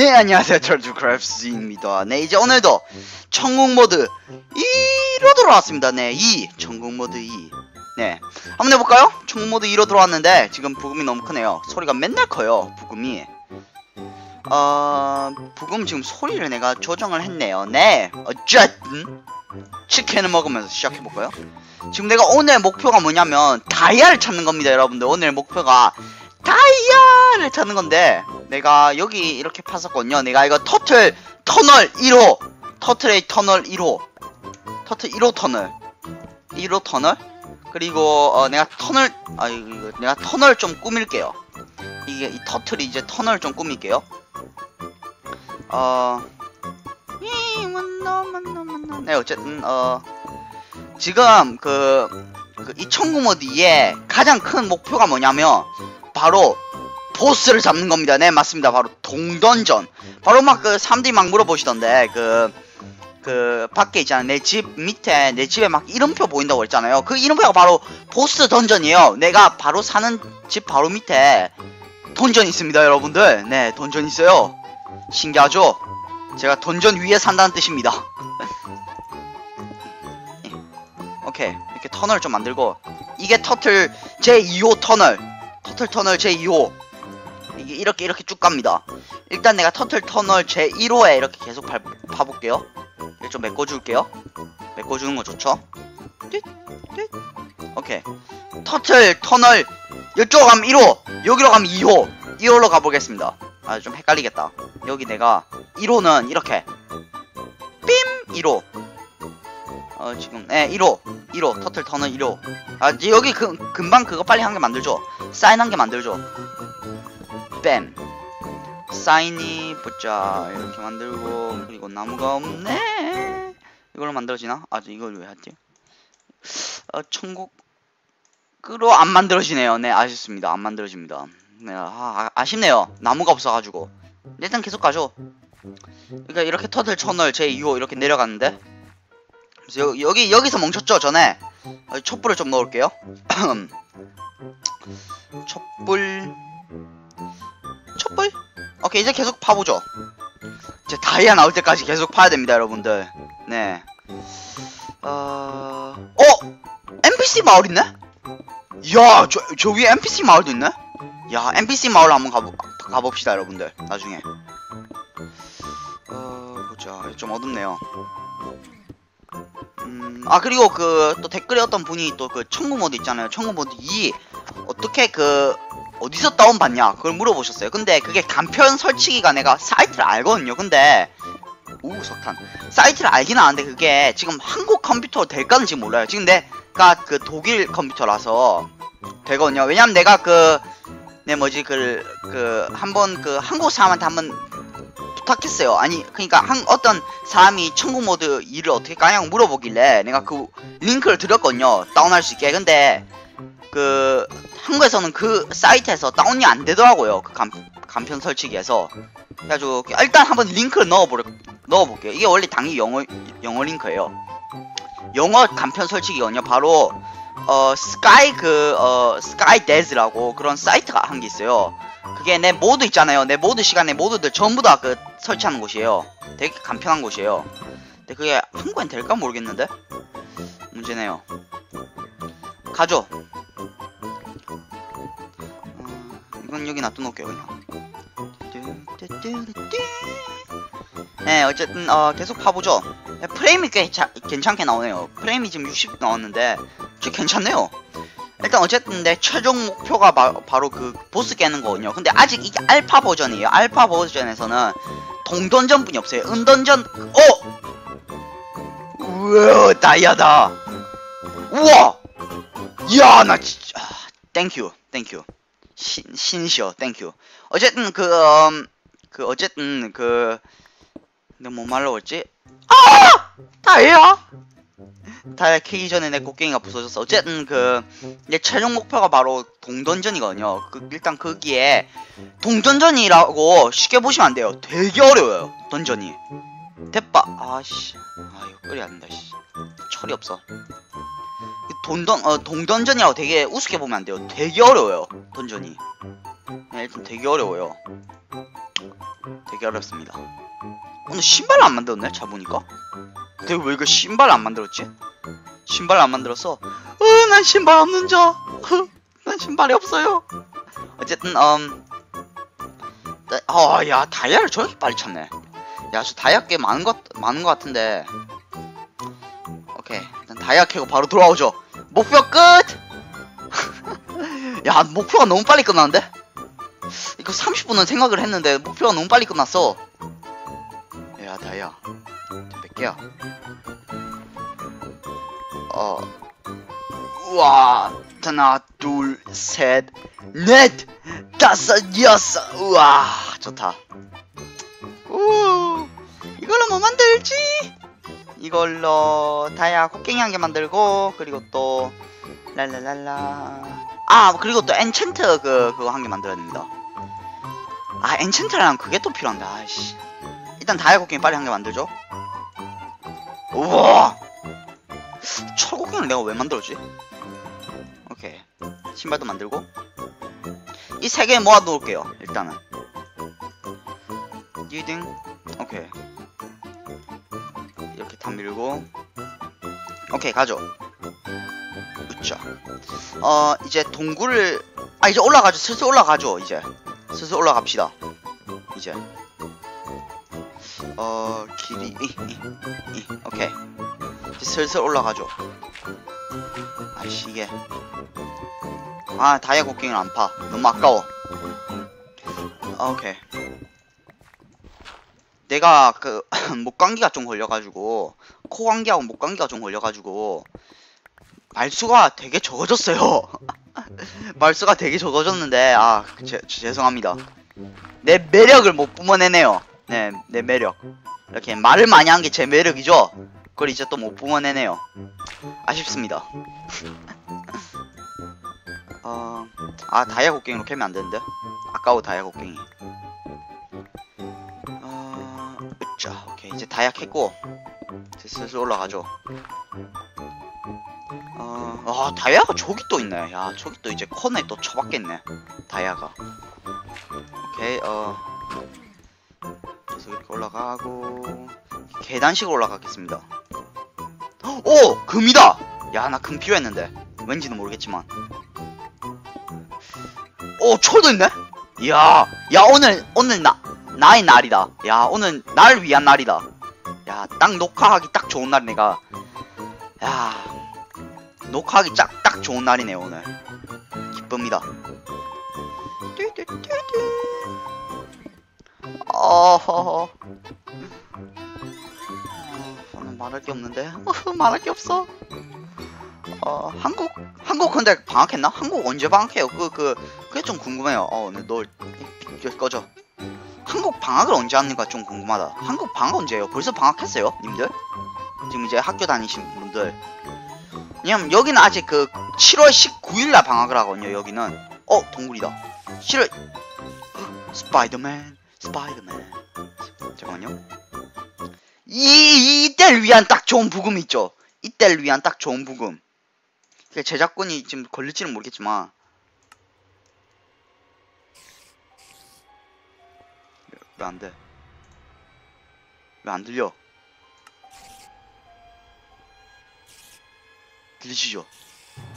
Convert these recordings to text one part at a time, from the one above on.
네 안녕하세요. 철주 크래프트입니다. 네 이제 오늘도 천국 모드 2로 돌아왔습니다. 네2 천국 모드 2네 한번 해볼까요? 천국 모드 2로 돌아왔는데 지금 부금이 너무 크네요. 소리가 맨날 커요 부금이. 어... 부금 지금 소리를 내가 조정을 했네요. 네 어쨌든 치킨을 먹으면서 시작해볼까요? 지금 내가 오늘 목표가 뭐냐면 다이아를 찾는 겁니다 여러분들. 오늘 목표가 다이아를 찾는 건데 내가 여기 이렇게 파었거든요. 내가 이거 터틀 터널 1호. 터틀의 터널 1호. 터틀 1호 터널. 1호 터널? 그리고 어, 내가 터널 아 이거 내가 터널 좀 꾸밀게요. 이게 이 터틀이 이제 터널 좀 꾸밀게요. 어 네, 어쨌든, 어, 지금, 그, 그, 이 천국 모드의 가장 큰 목표가 뭐냐면, 바로, 보스를 잡는 겁니다. 네, 맞습니다. 바로, 동던전. 바로 막, 그, 사람들이 막 물어보시던데, 그, 그, 밖에 있잖아요. 내집 밑에, 내 집에 막 이름표 보인다고 했잖아요. 그 이름표가 바로, 보스 던전이에요. 내가 바로 사는 집 바로 밑에, 던전 있습니다, 여러분들. 네, 던전 있어요. 신기하죠? 제가 던전 위에 산다는 뜻입니다. 예. 오케이 이렇게 터널 좀 만들고 이게 터틀 제2호 터널 터틀 터널 제2호 이게 이렇게 이렇게 쭉 갑니다. 일단 내가 터틀 터널 제1호에 이렇게 계속 발, 파볼게요. 좀 메꿔줄게요. 메꿔주는 거 좋죠? 띠, 띠. 오케이 터틀 터널 이쪽 가면 1호 여기로 가면 2호 2호로 가보겠습니다. 아 좀 헷갈리겠다. 여기 내가 1호는 이렇게 빔 1호 어 지금 네 1호 1호 터틀 터널 1호 아 여기 그, 금방 그거 빨리 한 개 만들죠 사인 한 개 만들죠 뺨 사인이 보자. 이렇게 만들고 그리고 나무가 없네. 이걸로 만들어지나? 아 이걸 왜 하지? 어 천국으로 안 만들어지네요. 네 아쉽습니다. 안 만들어집니다. 네, 아, 아, 쉽네요. 나무가 없어가지고. 일단 계속 가죠. 그러니까 이렇게 터틀 터널 제2호 이렇게 내려갔는데 그래서 여, 기 여기서 멈췄죠 전에. 어, 촛불을 좀 넣을게요. 촛불 촛불 오케이 이제 계속 파보죠 이제 다이아 나올 때까지 계속 파야 됩니다 여러분들 네 어... 어! NPC 마을 있네? 야, 저, 저 위에 NPC 마을도 있네? 야, NPC 마을 한번 가보, 가봅시다, 여러분들. 나중에. 어, 보자. 좀 어둡네요. 음, 아, 그리고 그, 또 댓글에 어떤 분이 또 그 청구 모드 있잖아요. 청구 모드 2. 어떻게 그, 어디서 다운받냐? 그걸 물어보셨어요. 근데 그게 간편 설치기가 내가 사이트를 알거든요. 근데, 오, 석탄. 사이트를 알긴 아는데 그게 지금 한국 컴퓨터로 될까는 지금 몰라요. 지금 내가 그 독일 컴퓨터라서 되거든요. 왜냐면 내가 그, 네 뭐지 그 그 한번 그 한국 사람한테 한번 부탁했어요. 아니 그러니까 한 어떤 사람이 천국 모드 일을 어떻게 까냐고 물어보길래 내가 그 링크를 드렸거든요. 다운할 수 있게. 근데 그 한국에서는 그 사이트에서 다운이 안 되더라고요. 그 간, 간편 설치기에서. 그래가지고 일단 한번 링크를 넣어보려 넣어볼게요. 이게 원래 당연히 영어 영어 링크예요. 영어 간편 설치기거든요. 바로 어 스카이 그 어 스카이 데즈라고 그런 사이트가 한 게 있어요. 그게 내 모드 있잖아요. 내 모드 시간에 모드들 전부 다 그 설치하는 곳이에요. 되게 간편한 곳이에요. 근데 그게 한국엔 될까 모르겠는데 문제네요. 가죠. 어, 이건 여기 놔둬놓을게요 그냥. 네 어쨌든 어, 계속 파보죠. 프레임이 꽤 자, 괜찮게 나오네요. 프레임이 지금 60 나왔는데 좀 괜찮네요. 일단 어쨌든 내 최종 목표가 바, 로그 보스 깨는 거거든요. 근데 아직 이게 알파 버전이에요. 알파 버전에서는 동던전뿐이 없어요. 은던전 어! 우와 다이아다. 우와! 이야 나 진짜 땡큐 땡큐 신, 신시어 땡큐 어쨌든 그, 음, 그 어쨌든 그 내가 뭐 말로 했지? 아! 다이아! 다이아 캐기 전에 내 곡괭이가 부서졌어. 어쨌든 그 내 최종 목표가 바로 동던전이거든요. 그 일단 거기에 동던전이라고 쉽게 보시면 안 돼요. 되게 어려워요. 던전이. 대빠 아씨 아 이거 끓이 안 된다 씨 철이 없어 돈던 어 동던전이라고 되게 우습게 보면 안 돼요 되게 어려워요 던전이 네, 일단 되게 어려워요 되게 어렵습니다. 오늘 신발 안 만들었네, 잘 보니까. 내가 왜 이거 신발 안 만들었지? 신발 안 만들었어. 으, 난 신발 없는 자. 흐, 난 신발이 없어요. 어쨌든, 음. 나- 어, 야, 다이아를 저렇게 빨리 찾네. 야, 저 다이아 꽤 많은 것, 많은 것 같은데. 오케이. 일단 다이아 캐고 바로 돌아오죠. 목표 끝! 야, 목표가 너무 빨리 끝났는데? 이거 30분은 생각을 했는데, 목표가 너무 빨리 끝났어. 야, 다이아. 몇 개야? 어. 우와. 하나, 둘, 셋, 넷, 다섯, 여섯. 우와. 좋다. 우. 이걸로 뭐 만들지? 이걸로 다이아 곡괭이 한 개 만들고 그리고 또 랄랄랄라. 아 그리고 또 엔챈트 그 그거 한 개 만들어야 됩니다. 아 엔챈트랑 그게 또 필요한데 아이씨. 일단 다이아 곡괭이 빨리 한 개 만들죠. 우와! 철곡갱을 내가 왜 만들었지? 오케이. 신발도 만들고. 이 세 개 모아 놓을게요 일단은. 리딩. 오케이 다 밀고. 오케이 가죠. 으쌰 어 이제 동굴을 아 이제 올라가죠. 슬슬 올라가죠 이제. 슬슬 올라갑시다. 이제. 어 길이 이, 이, 이. 오케이. 슬슬 올라가죠. 아이씨 이게. 아 다이아 곡괭이를 안파. 너무 아까워. 아, 오케이. 내가 그 목 감기가 좀 걸려가지고 코 감기하고 목 감기가 좀 걸려가지고 말수가 되게 적어졌어요. 말수가 되게 적어졌는데 아 제, 죄송합니다. 내 매력을 못 뿜어내네요. 네, 내 매력. 이렇게 말을 많이 한 게 제 매력이죠. 그걸 이제 또 못 뿜어내네요. 아쉽습니다. 어, 아 다이아 곡괭이로 캐면 안 되는데. 아까워 다이아 곡괭이. 이 이제 캤고 이제 슬슬 올라가죠. 어, 아 다이아가 저기 또 있네. 야 저기 또 이제 코너에 또 쳐박겠네. 다이아가. 오케이 어. 계속 이렇게 올라가고 계단식으로 올라가겠습니다. 오 금이다. 야 나 금 필요했는데 왠지는 모르겠지만. 오 철도 있네. 이야 야 오늘 오늘 나 나의 날이다. 야 오늘 날 위한 날이다. 야 딱 녹화하기 딱 좋은 날 내가. 야 녹화하기 딱, 딱 좋은 날이네 오늘 기쁩니다. 어허허 어, 저는 말할 게 없는데 어, 말할 게 없어 어 한국 한국 근데 방학했나? 한국 언제 방학해요? 그 그 그 게 좀 궁금해요 어너 이- 꺼져 한국 방학을 언제 하는가 좀 궁금하다. 한국 방학 언제예요? 벌써 방학했어요 님들? 지금 이제 학교 다니신 분들. 왜냐면 여기는 아직 그 7월 19일날 방학을 하거든요 여기는. 어 동굴이다. 7월 스파이더맨 스파이더맨. 잠깐만요. 이 이때를 위한 딱 좋은 부금 있죠? 이때를 위한 딱 좋은 부금. 그 제작권이 지금 걸릴지는 모르겠지만 왜 안 돼 왜 안 들려 들리시죠?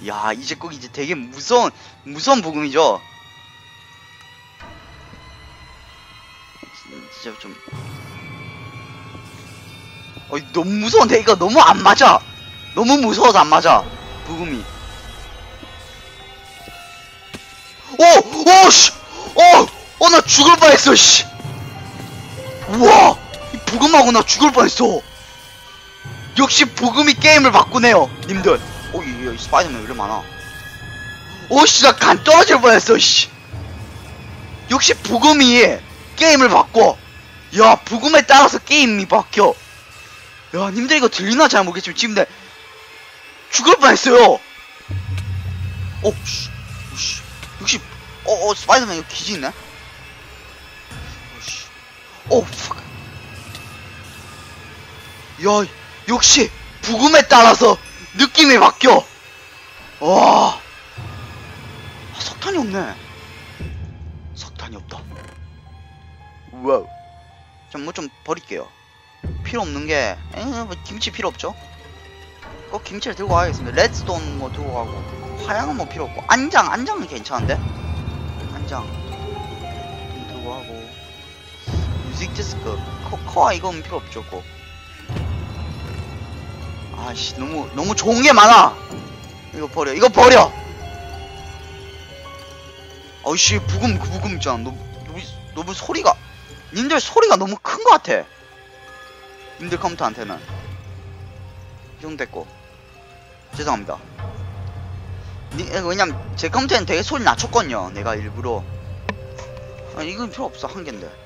야 이제 꼭 이제 되게 무서운 무서운 복음이죠. 진짜 좀 어, 너무 무서운데 이거 너무 안 맞아. 너무 무서워서 안 맞아. 복음이. 오! 오! 씨! 어! 어, 나 죽을 뻔했어, 씨! 우와! 이 복음하고 나 죽을 뻔했어! 역시 복음이 게임을 바꾸네요, 님들. 오, 이, 이 스파이더맨 왜 이렇게 많아? 오, 씨, 나 간 떨어질 뻔했어, 씨. 역시 복음이 게임을 바꿔. 야, 복음에 따라서 게임이 바뀌어. 야, 님들 이거 들리나 잘 모르겠지만 지금 내 죽을 뻔했어요. 오, 씨, 오, 씨. 역시, 어, 어, 스파이더맨 이거 기지 있네. 오, 팍. 야, 역시 부금에 따라서 느낌이 바뀌어. 와, 아, 석탄이 없네. 석탄이 없다. 와우. 좀뭐좀 버릴게요. 필요 없는 게 에, 뭐 김치 필요 없죠? 꼭 김치를 들고 가야겠습니다. 레드스톤 뭐 들고 가고 화양은 뭐 필요 없고 안장 안장은 괜찮은데 안장 좀 들고 가고 뮤직 디스크 커, 커와 이건 필요 없죠 꼭. 아씨 너무 너무 좋은 게 많아. 이거 버려 이거 버려. 어이씨 부금 그 부금 있잖아. 너무 너무 소리가 님들 소리가 너무 큰 것 같아. 님들 컴퓨터한테는 이 정도 됐고 죄송합니다. 니, 에, 왜냐면 제 컴퓨터는 되게 소리 낮췄거든요. 내가 일부러 아, 이건 필요 없어 한 개인데.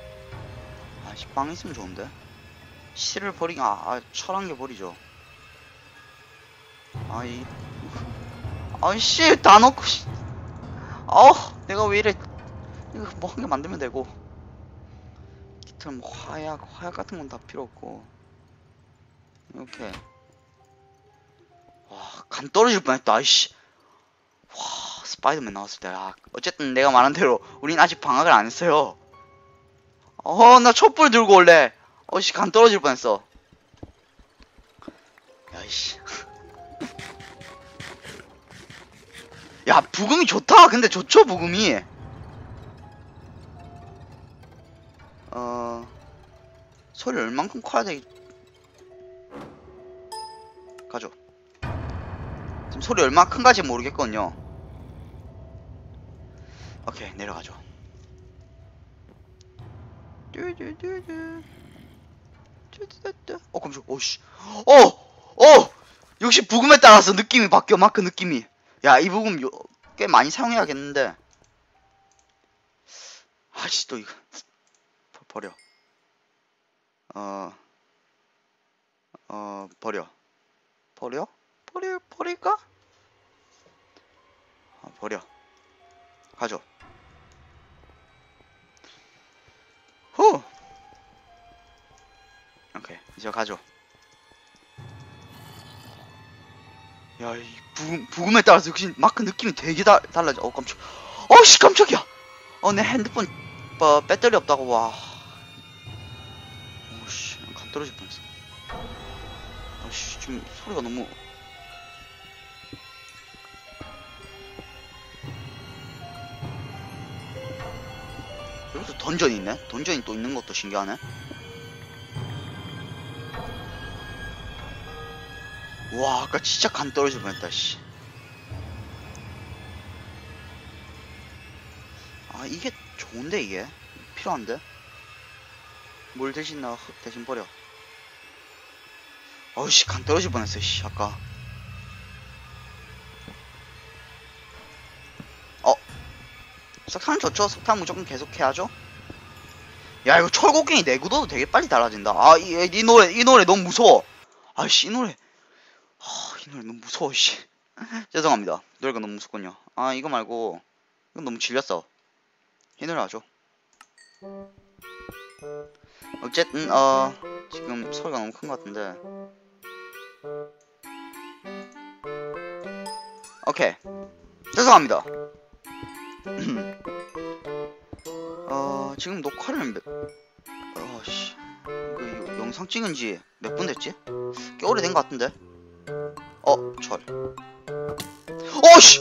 아씨 빵 있으면 좋은데. 실을 버리기 아, 아 철한 개 버리죠. 아이 아이씨 다 넣고 씨. 어 내가 왜 이래. 이거 뭐 한 개 만들면 되고. 기타 뭐 화약 화약 같은 건 다 필요 없고. 이렇게. 와간 떨어질 뻔했다 아이씨. 와 스파이더맨 나왔을 때 아, 어쨌든 내가 말한 대로 우린 아직 방학을 안 했어요 어 나 촛불 들고 올래. 어씨 간 떨어질 뻔했어. 야이씨. 야 부금이 좋다. 근데 좋죠 부금이. 어 소리 얼만큼 커야 되겠 가죠. 지금 소리 얼마 큰가지 모르겠거든요. 오케이 내려가죠 뚜두두두. 뚜두두두. 어 깜짝 오씨 어어 역시 부금에 따라서 느낌이 바뀌어 마크 느낌이 야, 이 부금 요, 꽤 많이 사용해야겠는데. 아씨, 또 이거. 버- 버려. 어, 어, 버려. 버려? 버려, 버릴까? 어, 버려. 가져. 후! 오케이, 이제 가져. 야, 이 부금, 부금에 따라서 역시 마크 느낌이 되게 다, 달라져. 어, 깜짝. 어씨, 깜짝이야. 어, 내 핸드폰, 어, 배터리 없다고, 와. 오씨, 간 떨어질 뻔했어. 아씨, 지금 소리가 너무. 던전이 있네? 던전이 또 있는 것도 신기하네. 와 아까 진짜 간 떨어질 뻔했다 씨. 아 이게 좋은데 이게? 필요한데? 물 대신 나흙 대신 버려. 어우씨 간 떨어질 뻔했어 씨 아까. 어? 석탄 좋죠? 석탄 무조건 계속 해야죠 야 이거 철곡갱이 내구도도 되게 빨리 달라진다 아이 이 노래 이 노래 너무 무서워 아씨 이 노래 아, 이 노래 너무 무서워, 씨. 죄송합니다. 노래가 너무 무섭군요. 아, 이거 말고, 이건 너무 질렸어. 이 노래 하죠. 어쨌든, 어, 지금 소리가 너무 큰 것 같은데. 오케이. 죄송합니다. 어, 지금 녹화를 몇, 어, 씨. 이거 영상 찍은 지 몇 분 됐지? 꽤 오래된 것 같은데? 어, 철. 어씨!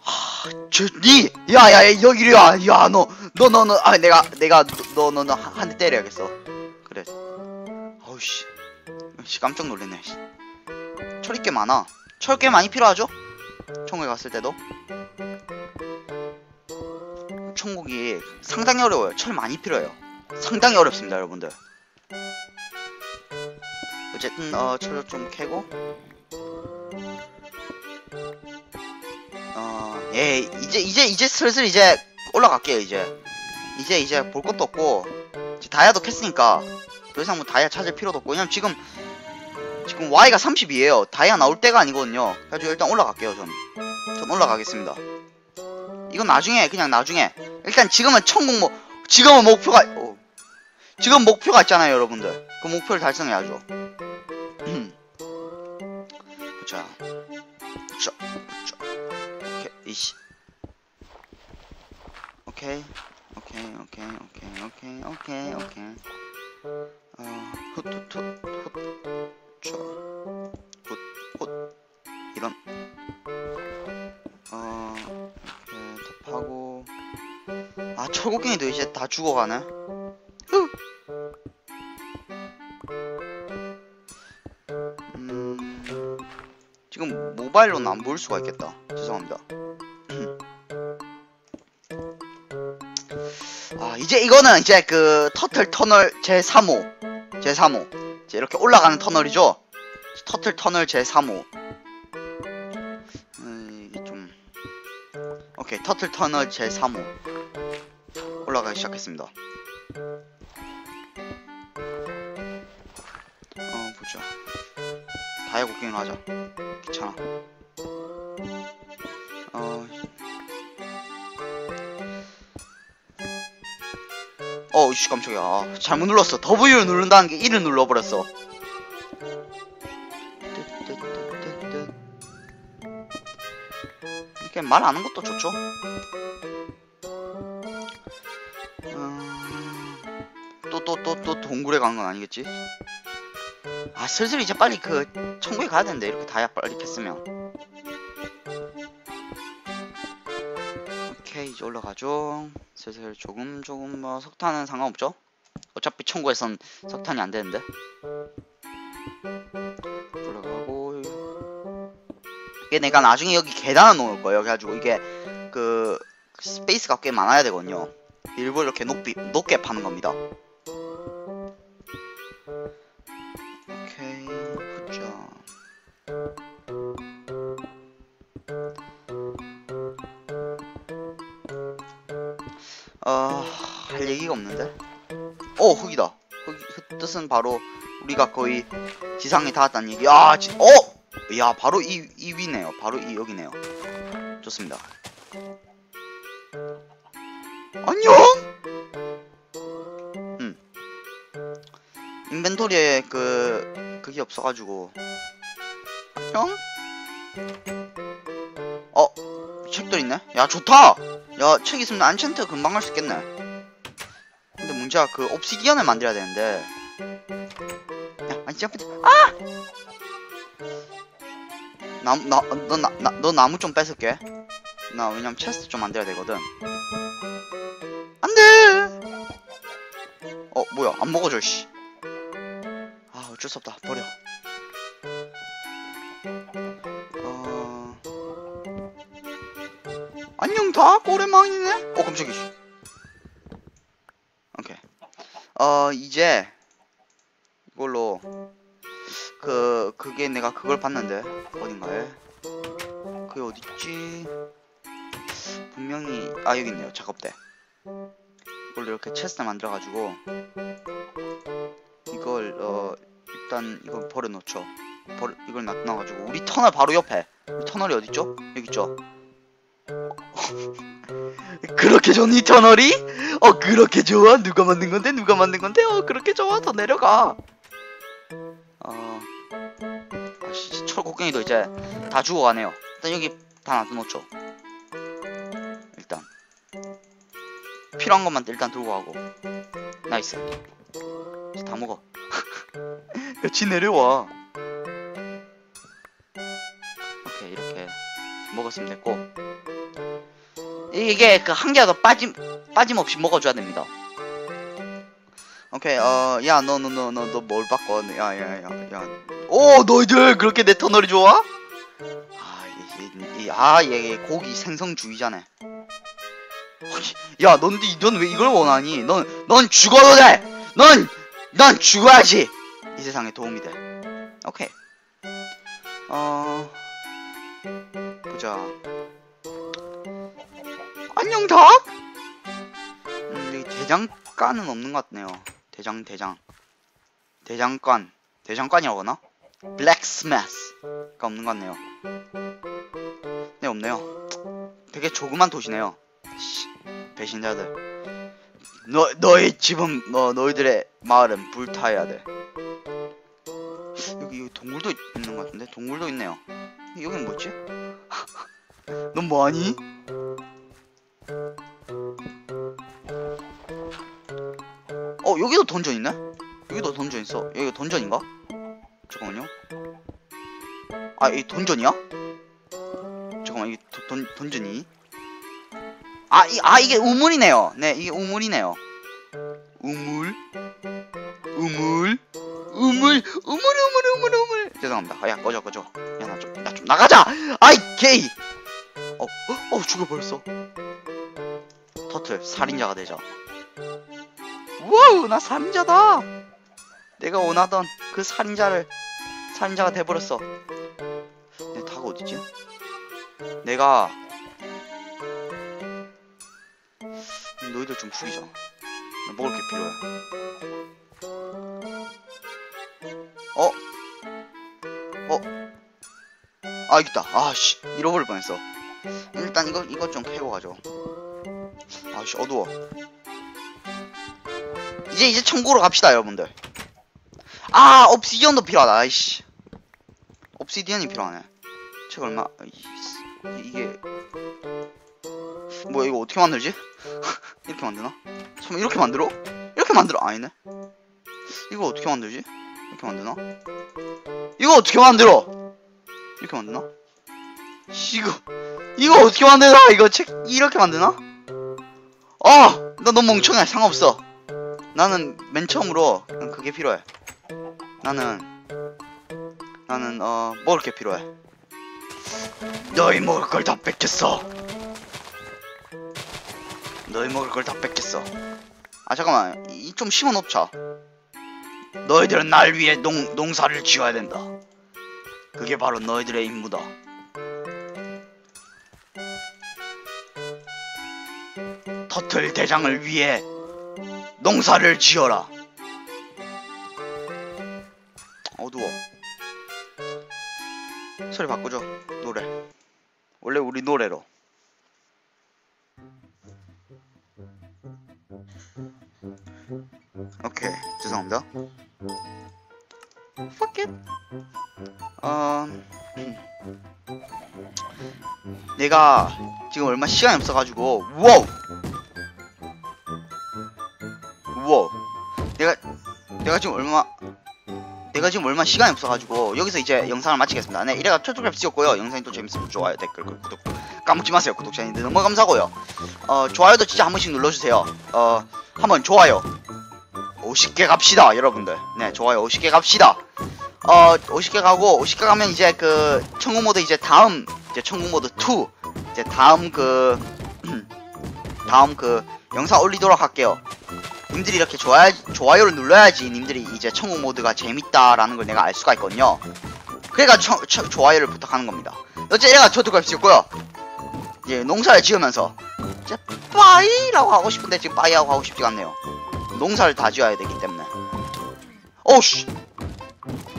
하, 저, 니! 야, 야, 야, 여기로 와! 야, 너, 너, 너, 너, 아, 내가, 내가, 너, 너, 너, 한 대 때려야겠어. 그래. 어우 씨. 씨, 깜짝 놀랐네, 씨. 철이 꽤 많아. 철 꽤 많이 필요하죠? 천국에 갔을 때도. 천국이 상당히 어려워요. 철 많이 필요해요. 상당히 어렵습니다, 여러분들. 어쨌든, 어, 철을 좀 캐고. 어, 예, 이제, 이제, 이제 슬슬 이제 올라갈게요, 이제. 이제, 이제 볼 것도 없고, 이제 다이아도 캤으니까, 더 이상 뭐 다이아 찾을 필요도 없고, 왜냐면 지금, 지금 Y가 30이에요. 다이아 나올 때가 아니거든요. 그래가지고 일단 올라갈게요, 전. 전 올라가겠습니다. 이건 나중에, 그냥 나중에. 일단 지금은 천국 뭐, 지금은 목표가, 어, 지금 목표가 있잖아요, 여러분들. 그 목표를 달성해야죠. 음. 자, 자, 자, 오케이, 이씨. 오케이, 오케이, 오케이, 오케이, 오케이, 오케이, 오케이. 훗훗 훗훗저훗훗 철곡갱이도 이제 다 죽어가네. 흐. 음 지금 모바일로는 안 볼 수가 있겠다. 죄송합니다. 아 이제 이거는 이제 그 터틀 터널 제 3호 제 3호. 이제 이렇게 올라가는 터널이죠? 터틀 터널 제 3호. 음, 이게 좀 오케이. 터틀 터널 제 3호 올라가기 시작했습니다 어 보자 다이아 곡괭이로 하자 귀찮아 어 어, 이씨 깜짝이야. 아, 잘못 눌렀어. W를 누른다는 게 1을 눌러버렸어. 이렇게 말안 하는 것도 좋죠. 동굴에 간 건 아니겠지? 아 슬슬 이제 빨리 그 천국에 가야 되는데 이렇게 다이아 빨리 캤으면. 오케이 이제 올라가죠. 슬슬 조금 조금 뭐 석탄은 상관없죠? 어차피 천국에선 석탄이 안 되는데. 올라가고. 이게 내가 나중에 여기 계단을 놓을 거예요. 그래가지고 이게 그 스페이스가 꽤 많아야 되거든요. 일부러 이렇게 높이, 높게 파는 겁니다 없는데? 어 흙이다. 흙, 흙 뜻은 바로 우리가 거의 지상에 닿았다는 얘기. 아 지, 어! 야 바로 이, 이 위네요. 바로 이 여기네요. 좋습니다. 안녕! 음. 인벤토리에 그 그게 없어가지고. 안녕? 어 책들 있네? 야 좋다! 야 책 있으면 안챈트 금방 할 수 있겠네 문제가 그 옵시디언을 만들어야 되는데. 야 아니 점프 아! 나무 나너 나, 나, 너 나무 좀 뺏을게. 나 왜냐면 체스트 좀 만들어야 되거든. 안돼! 어 뭐야? 안 먹어줘 씨아 어쩔 수 없다. 버려. 어. 안녕 다? 오랜만이네? 어 깜짝이야 어 이제 이걸로 그 그게 내가 그걸 봤는데 어딘가에. 그게 어딨지? 분명히 아 여기 있네요. 작업대. 이걸 이렇게 체스트 만들어 가지고 이걸 어 일단 이걸 버려놓죠. 버려 이걸 놔둬 가지고. 우리 터널 바로 옆에. 우리 터널이 어딨죠? 여기 있죠 그렇게 좋니 터널이? 어 그렇게 좋아? 누가 만든 건데? 누가 만든 건데? 어 그렇게 좋아? 더 내려가. 어 아씨 철곡갱이도 이제 다 죽어가네요. 일단 여기 다 놔둬놓죠. 일단 필요한 것만 일단 들고 가고. 나이스. 이제 다 먹어. 같이 내려와. 오케이 이렇게 먹었으면 됐고. 이게 그 한 개라도 빠짐 빠짐없이 먹어줘야 됩니다. 오케이 어야 너 너 너 너 너 뭘 바꿔 야야야야오 너희들 그렇게 내 터널이 좋아? 아얘아얘 고기 생성주의자네. 야넌넌왜 이걸 원하니? 넌 넌 죽어도 돼. 넌 넌 죽어야지. 이 세상에 도움이 돼. 오케이. 어 보자. 안녕 닭. 음, 여기 대장간은 없는 것 같네요. 대장 대장 대장간 대장간이라고 하나? 블랙스매스가 없는 것 같네요. 네 없네요. 되게 조그만 도시네요. 씨, 배신자들. 너 너희 집은 너 너희들의 마을은 불타야 돼. 여기, 여기 동굴도 있는 것 같은데 동굴도 있네요. 여긴 뭐지? 넌 뭐하니? 여기도 던전 있네? 여기도 던전 있어. 여기 던전인가? 잠깐만요. 아, 이 던전이야? 잠깐만, 이게 도- 던, 던전이? 아, 이, 아, 이게 우물이네요. 네, 이게 우물이네요. 우물? 우물? 우물? 우물, 우물, 우물, 우물. 죄송합니다. 아, 야, 꺼져, 꺼져. 야, 나 좀, 나 좀 나가자! 아이, 게이! 어, 어, 어, 죽어버렸어. 터틀, 살인자가 되자. 와우, 나 살인자다! 내가 원하던 그 살인자를, 살인자가 돼버렸어. 내 타가 어디지? 내가, 너희들 좀 죽이자. 나 먹을 게 필요해. 어? 어? 아, 있다. 아씨, 잃어버릴 뻔했어. 일단 이거, 이것 좀 캐고 가죠. 아씨, 어두워. 이제, 이제 천국으로 갑시다, 여러분들. 아, 옵시디언도 필요하다, 아이씨. 옵시디언이 필요하네. 책 얼마, 이- 이게. 뭐야, 이거 어떻게 만들지? 이렇게 만드나? 잠깐 이렇게 만들어? 이렇게 만들어? 아니네. 이거 어떻게 만들지? 이렇게 만드나? 이거 어떻게 만들어? 이렇게 만드나? 이거 이거 어떻게 만드나? 이거 책 이렇게 만드나? 아, 나 너무 멍청해. 상관없어. 나는 맨 처음으로 난 그게 필요해. 나는 나는 어 먹을 게 필요해. 너희 먹을 걸 다 뺏겼어. 너희 먹을 걸 다 뺏겼어. 아 잠깐만 이 좀 심어 놓자. 너희들은 날 위해 농 농사를 지어야 된다. 그게 바로 너희들의 임무다. 터틀 대장을 위해 농사를 지어라. 어두워. 소리 바꾸죠. 노래. 원래 우리 노래로. 오케이. 죄송합니다. Fuck it. 어... 음. 내가 지금 얼마 시간이 없어가지고 우와우 내가 지금 얼마 내가 지금 얼마 시간이 없어가지고 여기서 이제 영상을 마치겠습니다. 네 이래가 초토그래프 찍었고요. 영상이 또 재밌으면 좋아요 댓글 구독 까먹지 마세요 구독자님들 너무 감사하고요. 어 좋아요도 진짜 한 번씩 눌러주세요. 어 한번 좋아요. 50개 갑시다 여러분들. 네 좋아요 50개 갑시다. 어 50개 가고 50개 가면 이제 그 천국 모드 이제 다음 이제 천국 모드 2 이제 다음 그 다음 그 영상 올리도록 할게요. 님들이 이렇게 좋아야 좋아요를 눌러야지 님들이 이제 천국 모드가 재밌다라는 걸 내가 알 수가 있거든요. 그러니까 청, 청- 좋아요를 부탁하는 겁니다. 어째 얘가 저도 수 있고요. 이제 농사를 지으면서 이제 빠이라고 하고 싶은데 지금 빠이하고 하고 싶지가 않네요. 농사를 다 지어야 되기 때문에. 오씨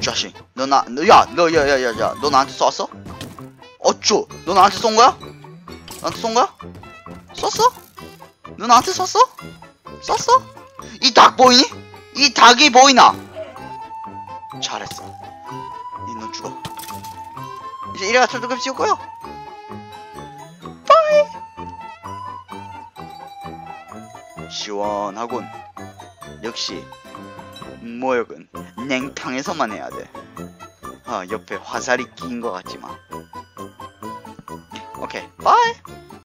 자식, 너 나, 너, 야, 너, 야, 야, 야, 야, 너 나한테 쐈어? 어쭈, 너 나한테 쏜 거야? 나한테 쏜 거야? 쐈어? 너 나한테 쐈어? 쐈어? 이 닭 보이니? 이 닭이 보이나? 잘했어. 니너 죽어. 이제 이래가 철도급 씌웠고요. 빠이. 시원하군. 역시 모욕은 냉탕에서만 해야 돼. 아, 옆에 화살이 낀 것 같지만. 오케이, 바이!